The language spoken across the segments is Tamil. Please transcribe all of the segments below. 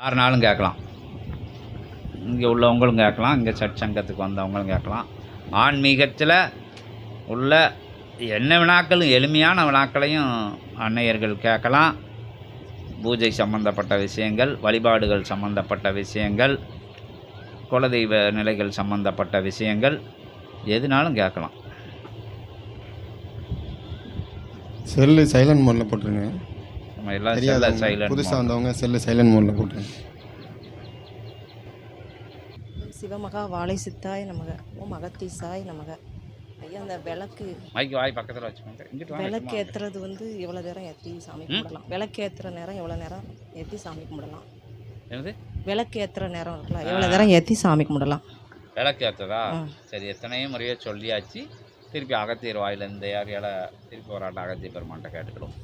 யாருனாலும் கேட்கலாம். இங்கே உள்ளவங்களும் கேட்கலாம். இங்கே சட்சங்கத்துக்கு வந்தவங்களும் கேட்கலாம். ஆன்மீகத்தில் உள்ள என்ன வினாக்களும் எளிமையான வினாக்களையும் அன்னையர்கள் கேட்கலாம். பூஜை சம்பந்தப்பட்ட விஷயங்கள் வழிபாடுகள் சம்பந்தப்பட்ட விஷயங்கள் குலதெய்வ நிலைகள் சம்பந்தப்பட்ட விஷயங்கள் எதுனாலும் கேட்கலாம். செல்லு சைலண்ட் மோடில் போட்டுருங்க. எல்லாம் செல்ல தெரியாதவங்க சைலண்ட் புதுசாக வந்தவங்க செல்லு சைலண்ட் மோடில் போட்டுருங்க. சிவமகா வாழை சித்தாய் நமக ஓம் அகத்தீசாய் நமக. ஐயா அந்த விளக்கு மைக்கு வாய் பக்கத்தில் வச்சுக்கோங்க. இங்கிட்டு வாங்க விளக்கு. ஏற்றுறது வந்து எவ்வளோ நேரம் ஏற்றி சாமி கும்பிடலாம்? விளக்கு ஏற்றுற நேரம் எவ்வளோ நேரம் ஏற்றி சாமி கும்பிடலாம்? என்னது? விளக்கு ஏற்றுற நேரம் இருக்குல்ல எவ்வளோ நேரம் ஏற்றி சாமி கும்பிடலாம்? விளக்கு ஏற்றதா ஆ. சரி எத்தனையோ முறையோ சொல்லியாச்சு. திருப்பி அகத்தியர் வாயில் இந்த ஏரியாவில் திருப்பி ஒரு ஆட்ட அகத்திய பெருமான்ட்ட கேட்டுக்கிடும்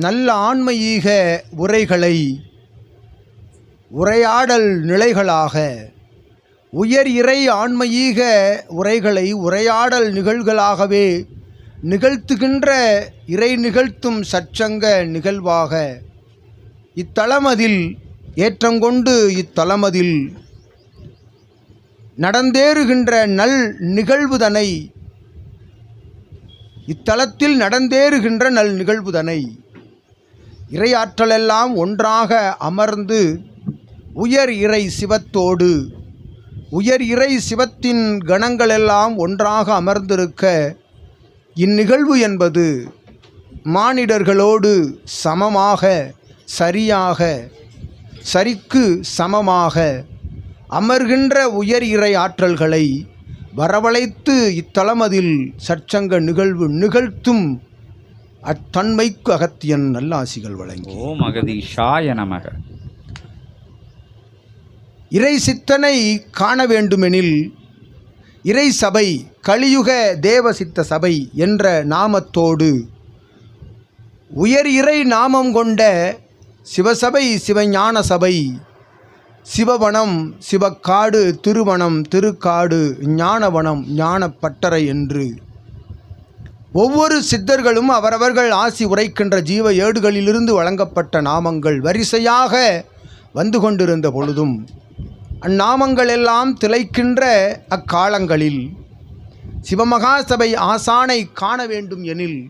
நல்ல ஆன்மீக உரைகளை உரையாடல் நிலைகளாக உயர் இறை ஆன்மீக உரைகளை உரையாடல் நிகழ்களாகவே நிகழ்த்துகின்ற இறை நிகழ்த்தும் சற்சங்க நிகழ்வாக இத்தலமதில் ஏற்றங்கொண்டு இத்தலமதில் நடந்தேறுகின்ற நல் நிகழ்வுதனை இத்தலத்தில் நடந்தேறுகின்ற நல் நிகழ்வுதனை இறையாற்றலெல்லாம் ஒன்றாக அமர்ந்து உயர் இறை சிவத்தோடு உயர் இறை சிவத்தின் கணங்களெல்லாம் ஒன்றாக அமர்ந்திருக்க இந்நிகழ்வு என்பது மானிடர்களோடு சமமாக சரியாக சரிக்கு சமமாக அமர்கின்ற உயர் இறை ஆற்றல்களை வரவழைத்து இத்தலமதில் சற்சங்க நிகழ்வு நிகழ்த்தும் அத்தன்மைக்கு அகத்தியன் நல்லாசிகள் வழங்கி. ஓம் அகதீஷாய நமக. இறை சித்தனை காண வேண்டுமெனில் இறை சபை கலியுக தேவசித்த சபை என்ற நாமத்தோடு உயர் இறை நாமம் கொண்ட சிவசபை சிவஞான சபை சிவவனம் சிவக்காடு திருவனம் திருக்காடு ஞானவனம் ஞானப்பட்டறை என்று ஒவ்வொரு சித்தர்களும் அவரவர்கள் ஆசி உரைக்கின்ற ஜீவ ஏடுகளிலிருந்து வழங்கப்பட்ட நாமங்கள் வரிசையாக வந்து கொண்டிருந்த பொழுதும் அந்நாமங்கள் எல்லாம் திளைக்கின்ற அக்காலங்களில் சிவமகாசபை ஆசானை காண வேண்டும் எனில்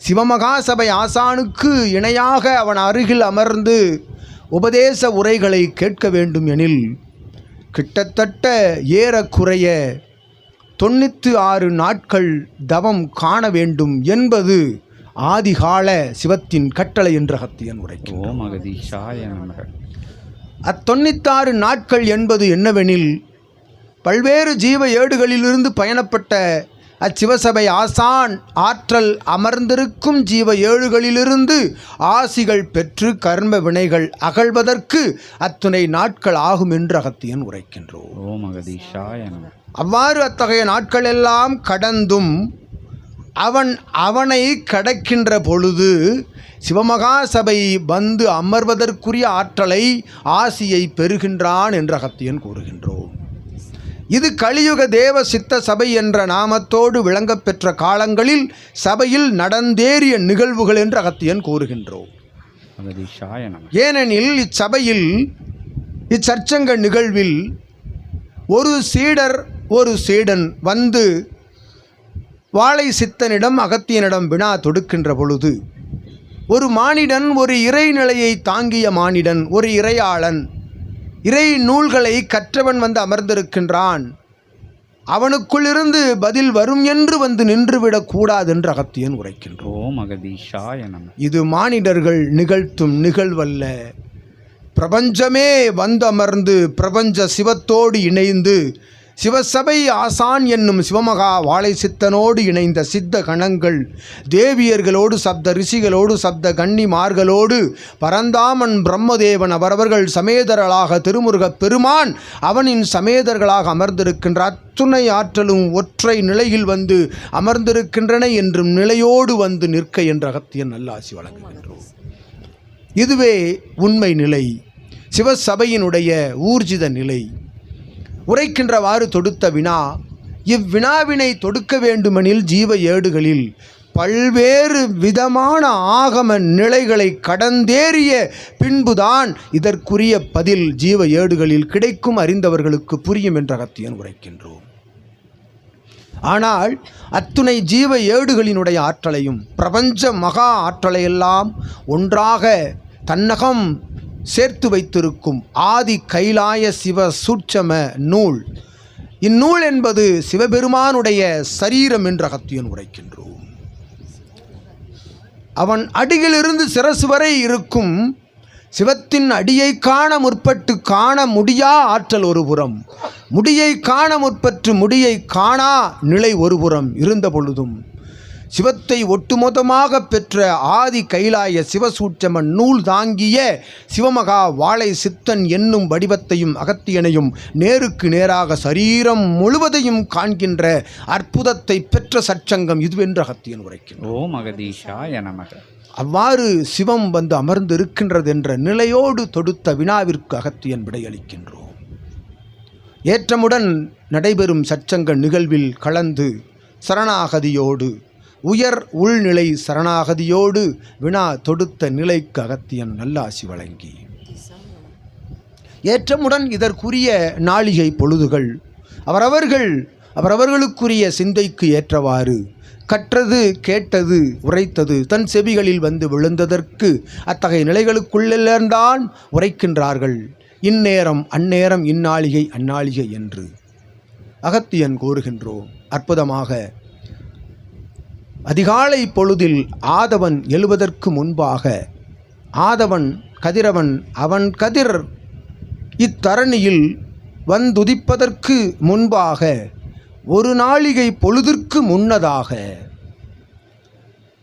சிவமகாசபை ஆசானுக்கு இணையாக அவன் அருகில் அமர்ந்து உபதேச உரைகளை கேட்க வேண்டும் எனில் கிட்டத்தட்ட ஏறக்குறைய தொண்ணூற்றி ஆறு நாட்கள் தவம் காண வேண்டும் என்பது ஆதிகால சிவத்தின் கட்டளை என்ற அகத்தியன் உரைக்கும் அத்தொண்ணூத்தாறு நாட்கள் என்பது என்னவெனில் பல்வேறு ஜீவ ஏடுகளிலிருந்து பயணப்பட்ட அச்சிவசபை ஆசான் ஆற்றல் அமர்ந்திருக்கும் ஜீவ ஏழுகளிலிருந்து ஆசிகள் பெற்று கர்ம வினைகள் அகழ்வதற்கு அத்துணை நாட்கள் ஆகும் என்று அகத்தியன் உரைக்கின்றோம் ஓம் அகதீஷாய நமக. அவ்வாறு அத்தகைய நாட்களெல்லாம் கடந்தும் அவன் அவனை கடக்கின்ற பொழுது சிவமகா சபை வந்து அமர்வதற்குரிய ஆற்றலை ஆசியை பெறுகின்றான் என்று அகத்தியன் கூறுகின்றோம். இது கலியுக தேவ சித்த சபை என்ற நாமத்தோடு விளங்கப் பெற்ற காலங்களில் சபையில் நடந்தேறிய நிகழ்வுகள் என்று அகத்தியன் கூறுகின்றோம். ஏனெனில் இச்சபையில் இச்சற்சங்க நிகழ்வில் ஒரு சீடர் ஒரு சீடன் வந்து வாழை சித்தனிடம் அகத்தியனிடம் வினா தொடுக்கின்ற பொழுது ஒரு மானிடன் ஒரு இறைநிலையை தாங்கிய மானிடன் ஒரு இறையாளன் இறை நூல்களை கற்றவன் வந்து அமர்ந்திருக்கின்றான். அவனுக்குள்ளிருந்து பதில் வரும் என்று வந்து நின்றுவிடக் கூடாது என்று அகத்தியன் உரைக்கின்றோம் இது மானிடர்கள் நிகழ்த்தும் நிகழ்வல்ல. பிரபஞ்சமே வந்தமர்ந்து பிரபஞ்ச சிவத்தோடு இணைந்து சிவசபை ஆசான் என்னும் சிவமகா வாழை சித்தனோடு இணைந்த சித்த கணங்கள் தேவியர்களோடு சப்த ரிஷிகளோடு சப்த கன்னிமார்களோடு பரந்தாமன் பிரம்மதேவன் அவரவர்கள் சமேதரளாக திருமுருகப் பெருமான் அவனின் சமேதர்களாக அமர்ந்திருக்கின்ற அத்துணை ஆற்றலும் ஒற்றை நிலையில் வந்து அமர்ந்திருக்கின்றன என்றும் நிலையோடு வந்து நிற்க என்ற அகத்தியன் நல்லாசி வழங்குகின்றோம். இதுவே உண்மை நிலை சிவசபையினுடைய ஊர்ஜித நிலை. உரைக்கின்றவாறு தொடுத்த வினா இவ்வினாவினை தொடுக்க வேண்டுமெனில் ஜீவ ஏடுகளில் பல்வேறு விதமான ஆகம நிலைகளை கடந்தேறிய பின்புதான் இதற்குரிய பதில் ஜீவ ஏடுகளில் கிடைக்கும் அறிந்தவர்களுக்கு புரியும் என்ற அகத்தியன் உரைக்கின்றோம். ஆனால் அத்துணை ஜீவ ஏடுகளினுடைய ஆற்றலையும் பிரபஞ்ச மகா ஆற்றலையெல்லாம் ஒன்றாக தன்னகம் சேர்த்து வைத்திருக்கும் ஆதி கைலாய சிவ சூட்சம நூல். இந்நூல் என்பது சிவபெருமானுடைய சரீரம் என்ற அகத்தியன் உரைக்கின்றோம். அவன் அடியிலிருந்து சிரசு வரை இருக்கும் சிவத்தின் அடியை காண முற்பட்டு காண முடியா ஆற்றல் ஒருபுறம் முடியை காண முற்பட்டு முடியை காணா நிலை ஒருபுறம் இருந்த பொழுதும் சிவத்தை ஒட்டுமொத்தமாக பெற்ற ஆதி கைலாய சிவசூட்சமன் நூல் தாங்கிய சிவமகா வாழை சித்தன் என்னும் வடிவத்தையும் அகத்தியனையும் நேருக்கு நேராக சரீரம் முழுவதையும் காண்கின்ற அற்புதத்தை பெற்ற சற்சங்கம் இதுவென்று அகத்தியன் உரைக்கின்றான். ஓம் அகதீஷாய நமக. அவ்வாறு சிவம் வந்து அமர்ந்து இருக்கின்றது என்ற நிலையோடு தொடுத்த வினாவிற்கு அகத்தியன் விடையளிக்கின்றோம் ஏற்றமுடன் நடைபெறும் சச்சங்க நிகழ்வில் கலந்து சரணாகதியோடு உயர் உள்நிலை சரணாகதியோடு வினா தொடுத்த நிலைக்கு அகத்தியன் நல்லாசி வழங்கி. ஏற்றமுடன் இதற்குரிய நாளிகை பொழுதுகள் அவரவர்கள் அவரவர்களுக்குரிய சிந்தைக்கு ஏற்றவாறு கற்றது கேட்டது உரைத்தது தன் செவிகளில் வந்து விழுந்ததற்கு அத்தகைய நிலைகளுக்குள்ளேர்ந்தான் உரைக்கின்றார்கள். இந்நேரம் அந்நேரம் இந்நாளிகை அந்நாளிகை என்று அகத்தியன் கோருகின்றோம் அற்புதமாக அதிகாலை பொழுதில் ஆதவன் எழுவதற்கு முன்பாக ஆதவன் கதிரவன் அவன் கதிர் இத்தரணியில் வந்துதிப்பதற்கு முன்பாக ஒரு நாளிகை பொழுதிற்கு முன்னதாக.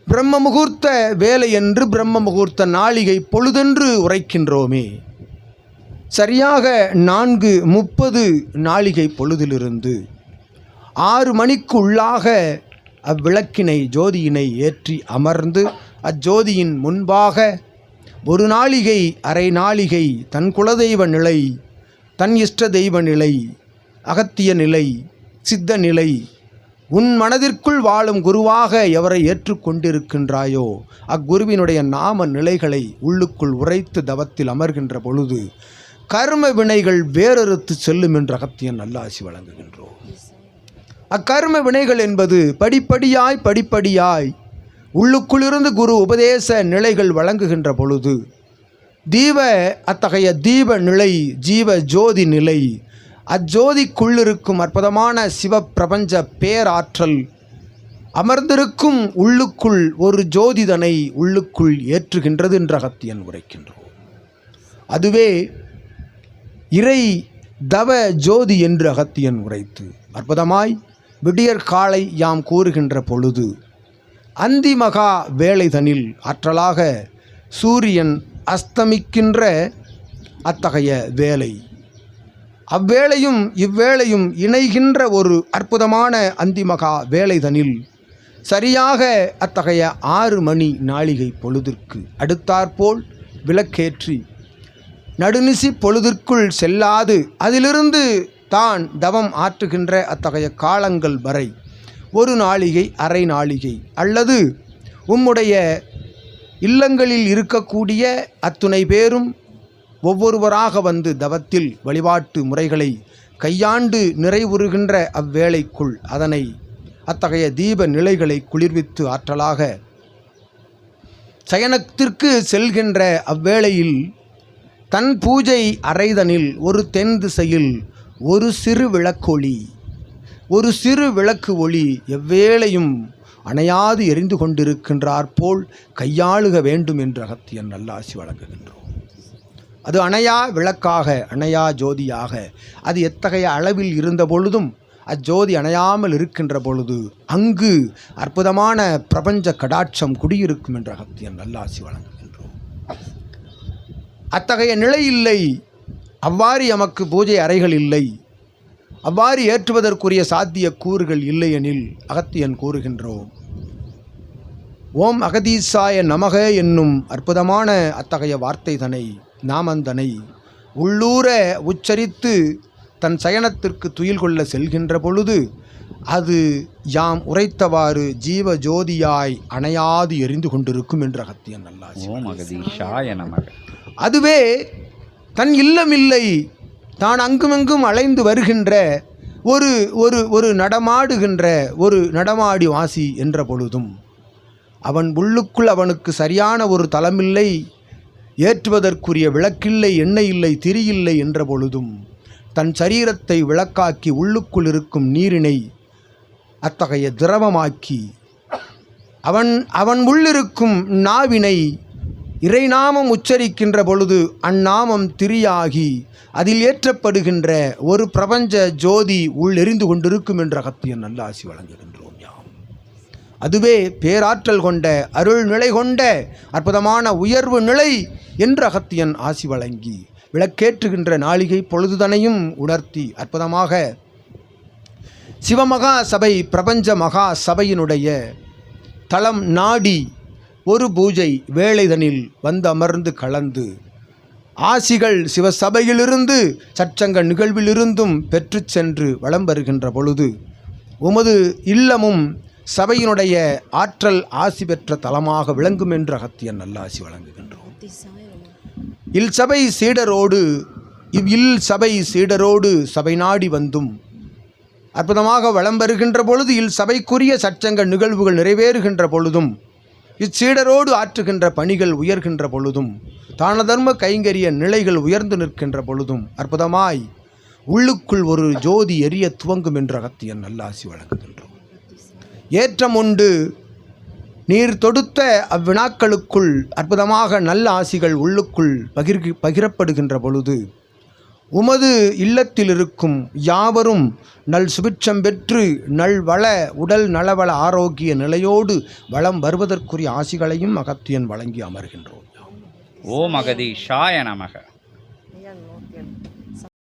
பிரம்ம முகூர்த்த வேலை என்று பிரம்ம முகூர்த்த நாளிகை பொழுதென்று உரைக்கின்றோமே. சரியாக நான்கு முப்பது நாளிகை பொழுதிலிருந்து ஆறு மணிக்கு உள்ளாக அவ்விளக்கினை ஜோதியினை ஏற்றி அமர்ந்து அஜோதியின் முன்பாக ஒரு நாளிகை அரை நாளிகை தன் குலதெய்வ நிலை தன் இஷ்ட தெய்வ நிலை அகத்திய நிலை சித்த நிலை உன் மனதிற்குள் வாழும் குருவாக எவரை ஏற்றுக்கொண்டிருக்கின்றாயோ அக்குருவினுடைய நாம நிலைகளை உள்ளுக்குள் உரைத்து தவத்தில் அமர்கின்ற பொழுது கர்ம வினைகள் வேறறுத்து செல்லும் என்று அகத்தியன் நல்லாசி வழங்குகின்றோம். அக்கர்ம வினைகள் என்பது படிப்படியாய் படிப்படியாய் உள்ளுக்குள்ளிருந்து குரு உபதேச நிலைகள் வழங்குகின்ற பொழுது தீப அத்தகைய தீப நிலை ஜீவ ஜோதி நிலை அஜோதிக்குள்ளிருக்கும் அற்புதமான சிவப்பிரபஞ்ச பேராற்றல் அமர்ந்திருக்கும் உள்ளுக்குள் ஒரு ஜோதிதனை உள்ளுக்குள் ஏற்றுகின்றது என்ற அகத்தியன் உரைக்கின்றோம். அதுவே இறை தவ ஜோதி என்று அகத்தியன் உரைத்து அற்புதமாய் விடியற் காலை யாம் கூறுகின்ற பொழுது அந்திமகா வேலைதனில் ஆற்றலாக சூரியன் அஸ்தமிக்கின்ற அத்தகைய வேலை அவ்வேளையும் இவ்வேளையும் இணைகின்ற ஒரு அற்புதமான அந்திமகா வேலைதனில் சரியாக அத்தகைய ஆறு மணி நாளிகை பொழுதிற்கு அடுத்தாற்போல் விளக்கேற்றி நடுநிசி பொழுதிற்குள் செல்லாது அதிலிருந்து தான் தவம் ஆற்றுகின்ற அத்தகைய காலங்கள் வரை. ஒரு நாளிகை அரை நாளிகை. அல்லது உம்முடைய இல்லங்களில் இருக்கக்கூடிய அத்துணை பேரும் ஒவ்வொருவராக வந்து தவத்தில் வழிபாட்டு முறைகளை கையாண்டு நிறைவுறுகின்ற அவ்வேளைக்குள் அதனை அத்தகைய தீப நிலைகளை குளிர்வித்து ஆற்றலாக சயனத்திற்கு செல்கின்ற அவ்வேளையில் தன் பூஜை அறைதனில் ஒரு தென் திசையில் ஒரு சிறு விளக்கொளி. ஒரு சிறு விளக்கு ஒளி எவ்வேளையும் அணையாது எரிந்து கொண்டிருக்கின்றார் போல் கையாளுக வேண்டும் என்று அகத்தியன் நல்லாசி வழங்குகின்றோம். அது அணையா விளக்காக அணையா ஜோதியாக அது எத்தகைய அளவில் இருந்த பொழுதும் அஜோதி அணையாமல் இருக்கின்ற பொழுது அங்கு அற்புதமான பிரபஞ்ச கடாட்சம் குடியிருக்கும் என்ற அகத்தியன் நல்லாசி வழங்குகின்றோம். அத்தகைய நிலை இல்லை அவ்வாறு எமக்கு பூஜை அறைகள் இல்லை. அவ்வாறு ஏற்றுவதற்குரிய சாத்திய கூறுகள் இல்லையெனில் அகத்தியன் கூறுகின்றோம். ஓம் அகதீசாய நமக என்னும் அற்புதமான அத்தகைய வார்த்தை தனை நாமந்தனை உள்ளூர உச்சரித்து தன் சயனத்திற்கு துயில் கொள்ள செல்கின்ற பொழுது அது யாம் உரைத்தவாறு ஜீவ ஜோதியாய் அணையாது எரிந்து கொண்டிருக்கும் என்று அகத்தியன் நல்லாசி. ஓம் அகதீஷாய நமக. அதுவே தன் இல்லமில்லை தான் அங்குமங்கும் அலைந்து வருகின்ற ஒரு ஒரு ஒரு நடமாடுகின்ற ஒரு நடமாடி வாசி என்ற பொழுதும் அவன் உள்ளுக்குள் அவனுக்கு சரியான ஒரு தலமில்லை ஏற்றுவதற்குரிய விளக்கில்லை எண்ணெய் இல்லை திரியில்லை என்ற பொழுதும் தன் சரீரத்தை விளக்காக்கி உள்ளுக்குள் இருக்கும் நீரினை அத்தகைய திரவமாக்கி அவன் அவன் உள்ளிருக்கும் நாவினை இறைநாமம் உச்சரிக்கின்ற பொழுது அந்நாமம் திரியாகி அதில் ஏற்றப்படுகின்ற ஒரு பிரபஞ்ச ஜோதி உள் எரிந்து கொண்டிருக்கும் என்ற அகத்தியன் நல்ல ஆசி வழங்குகின்றோம் யாம். அதுவே பேராற்றல் கொண்ட அருள் நிலை கொண்ட அற்புதமான உயர்வு நிலை என்ற அகத்தியன் ஆசி வழங்கி விளக்கேற்றுகின்ற நாளிகை பொழுதுதனையும் உணர்த்தி அற்புதமாக சிவமகா சபை பிரபஞ்ச மகா சபையினுடைய தளம் நாடி ஒரு பூஜை வேலைதனில் வந்து அமர்ந்து கலந்து. ஆசிகள் சிவசபையிலிருந்து சச்சங்க நிகழ்விலிருந்தும் பெற்று சென்று வலம் வருகின்ற பொழுது உமது இல்லமும் சபையினுடைய ஆற்றல் ஆசி பெற்ற தலமாக விளங்கும் என்று அகத்தியன் நல்லாசி வழங்குகின்றோம். இல் சபை சீடரோடு இவ் இல் சபை சீடரோடு சபை நாடி வந்தும் அற்புதமாக வளம் வருகின்ற பொழுது இல் சபைக்குரிய சச்சங்க நிகழ்வுகள் நிறைவேறுகின்ற பொழுதும் இச்சீடரோடு ஆற்றுகின்ற பணிகள் உயர்கின்ற பொழுதும் தான தர்ம கைங்கரிய நிலைகள் உயர்ந்து நிற்கின்ற பொழுதும் அற்புதமாய் உள்ளுக்குள் ஒரு ஜோதி எரிய துவங்கும் என்ற அகத்தியன் நல்லாசி வழங்குகின்றோம். ஏற்றம் உண்டு. நீர் தொடுத்த அவ்வினாக்களுக்குள் அற்புதமாக நல்ல ஆசிகள் உள்ளுக்குள் பகிர் பகிரப்படுகின்ற பொழுது உமது இல்லத்தில் இருக்கும் யாவரும் நல் சுபிட்சம் பெற்று நல் வள உடல் நலவள ஆரோக்கிய நிலையோடு வளம் வருவதற்குரிய ஆசிகளையும் அகத்தியன் வழங்கி அமர்கின்றோம். ஓம் மகதீஷாய நமக.